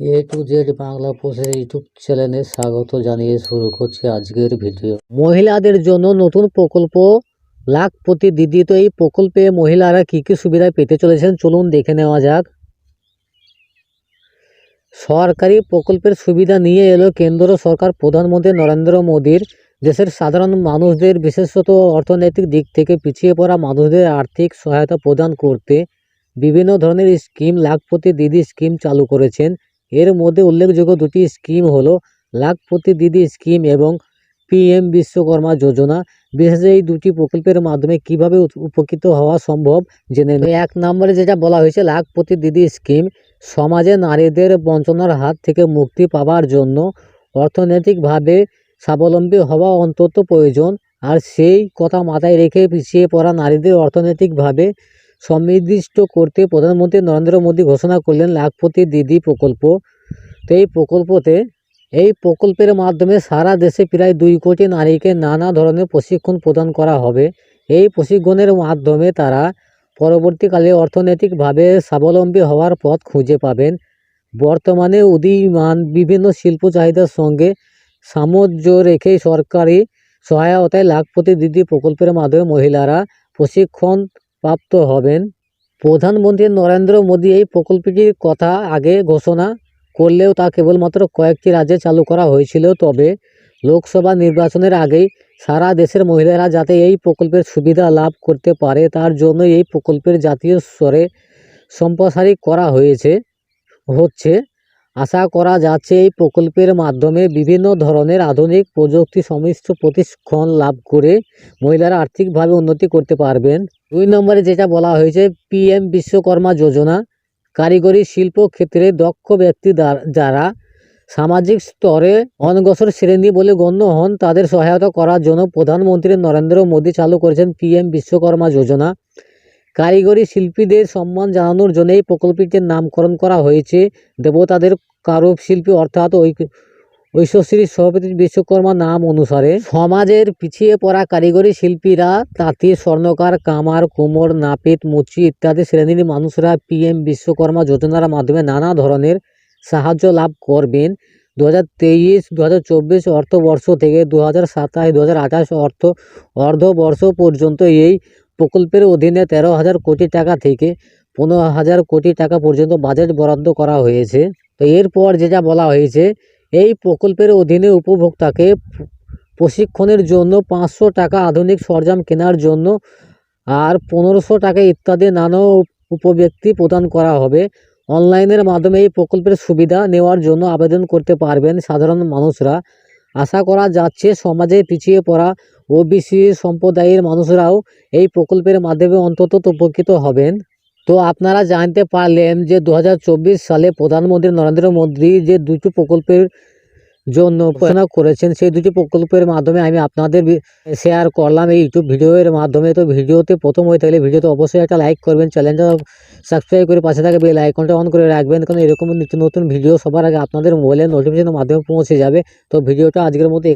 A to Z Bangla পোস্টের YouTube চ্যানেলে স্বাগত জানিয়ে শুরু করছি আজকের ভিডিও। মহিলাদের জন্য নতুন প্রকল্প। লাখপতি দিদি তো এই প্রকল্পে মহিলারা কী কী সুবিধা পেতে চলেছেন? চলুন দেখে নেওয়া যাক। সরকারি প্রকল্পের সুবিধা নিয়ে এলো কেন্দ্র সরকার, প্রধানমন্ত্রী নরেন্দ্র মোদীর। দেশের সাধারণ মানুষদের, বিশেষত অর্থনৈতিক দিক থেকে পিছিয়ে পড়া মানুষদের আর্থিক সহায়তা প্রদান করতে বিভিন্ন ধরনের স্কিম, লাখপতি দিদি স্কিম চালু করেছেন। এর মধ্যে উল্লেখযোগ্য দুটি স্কিম হলো লাখপতি দিদি স্কিম এবং পিএম বিশ্বকর্মা যোজনা বিশেষ এই দুটি প্রকল্পের মাধ্যমে কীভাবে উপকৃত হওয়া সম্ভব জেনে নিন। এক নম্বরে যেটা বলা হয়েছে, লাখপতি দিদি স্কিম সমাজে নারীদের বঞ্চনার হাত থেকে মুক্তি পাওয়ার জন্য অর্থনৈতিকভাবে স্বাবলম্বী হওয়া অন্তত প্রয়োজন আর সেই কথা মাথায় রেখে পিছিয়ে পড়া নারীদের অর্থনৈতিকভাবে সমৃদ্ধিষ্ট করতে প্রধানমন্ত্রী নরেন্দ্র মোদী ঘোষণা করলেন লাখপতি দিদি প্রকল্প। তো এই প্রকল্পতে, এই প্রকল্পের মাধ্যমে সারা দেশে প্রায় দুই কোটি নারীকে নানা ধরনের প্রশিক্ষণ প্রদান করা হবে। এই প্রশিক্ষণের মাধ্যমে তারা পরবর্তীকালে অর্থনৈতিকভাবে স্বাবলম্বী হওয়ার পথ খুঁজে পাবেন। বর্তমানে উদীয়মান বিভিন্ন শিল্প চাহিদার সঙ্গে সামঞ্জস্য রেখে সরকারি সহায়তায় লাখপতি দিদি প্রকল্পের মাধ্যমে মহিলারা প্রশিক্ষণ প্রাপ্ত হবেন। প্রধানমন্ত্রী নরেন্দ্র মোদী এই প্রকল্পটির কথা আগে ঘোষণা করলেও তা কেবলমাত্র কয়েকটি রাজ্যে চালু করা হয়েছিল। তবে লোকসভা নির্বাচনের আগেই সারা দেশের মহিলারা যাতে এই প্রকল্পের সুবিধা লাভ করতে পারে, তার জন্য এই প্রকল্পের জাতীয় স্তরে সম্প্রসারিত করা হয়েছে, হচ্ছে আশা করা যাচ্ছে এই প্রকল্পের মাধ্যমে বিভিন্ন ধরনের আধুনিক প্রযুক্তি সমস্ত প্রশিক্ষণ লাভ করে মহিলারা আর্থিকভাবে উন্নতি করতে পারবেন। দুই নম্বরে যেটা বলা হয়েছে পিএম বিশ্বকর্মা যোজনা। কারিগরি শিল্প ক্ষেত্রে দক্ষ ব্যক্তি যারা সামাজিক স্তরে অনগ্রসর শ্রেণি বলে গণ্য হন, তাদের সহায়তা করার জন্য প্রধানমন্ত্রী নরেন্দ্র মোদী চালু করেছেন পিএম বিশ্বকর্মা যোজনা। কারিগরি শিল্পীদের সম্মান জানানোর জন্য এই প্রকল্পটির নামকরণ করা হয়েছে। দেবতাদের কারুশিল্পী অর্থাৎ ঐ- ঐশ্বশ্রী সভাপতি বিশ্বকর্মা নাম অনুসারে সমাজের পিছিয়ে পড়া কারিগরি শিল্পীরা তাঁতি, স্বর্ণকার, কামার, কোমর, নাপিত, মুচি ইত্যাদি শ্রেণির মানুষরা পিএম বিশ্বকর্মা যোজনার মাধ্যমে নানা ধরনের সাহায্য লাভ করবেন। দু হাজার তেইশ দু হাজার চব্বিশ অর্থবর্ষ থেকে দু হাজার সাতাশ দু হাজার আঠাশ অর্থ, অর্ধবর্ষ পর্যন্ত এই প্রকল্পের অধীনে তেরো হাজার কোটি টাকা থেকে পনেরো হাজার কোটি টাকা পর্যন্ত বাজেট বরাদ্দ করা হয়েছে। তো এরপর যেটা বলা হয়েছে, এই প্রকল্পের অধীনে উপভোক্তাকে প্রশিক্ষণের জন্য পাঁচশো টাকা আধুনিক সরঞ্জাম কেনার জন্য আর পনেরোশো টাকা ইত্যাদি নানা উপব্যক্তি প্রদান করা হবে। অনলাইনের মাধ্যমে এই প্রকল্পের সুবিধা নেওয়ার জন্য আবেদন করতে পারবেন সাধারণ মানুষরা। আশা করা যাচ্ছে সমাজে পিছিয়ে পড়া ওবিসি সম্প্রদায়ের মানুষরাও এই প্রকল্পের মাধ্যমে অন্তত উপকৃত হবেন। তো আপনারা জানতে পারলেন যে দু হাজার চব্বিশ সালে প্রধানমন্ত্রী নরেন্দ্র মোদী যে দুটো প্রকল্পের জন্য ঘোষণা করেছেন, সেই দুটি প্রকল্পের মাধ্যমে আমি আপনাদের শেয়ার করলাম এই ইউটিউব ভিডিওর মাধ্যমে। তো ভিডিওতে প্রথম হয়ে থাকলে ভিডিওতে অবশ্যই একটা লাইক করবেন চ্যানেলটা সাবস্ক্রাইব করে পাশে থাকবে বেল আইকনটা অন করে রাখবেন, কারণ এরকম নিত্য নতুন ভিডিও সবার আগে আপনাদের মোবাইলের নোটিফিকেশনের মাধ্যমে পৌঁছে যাবে। তো ভিডিওটা আজকের মতো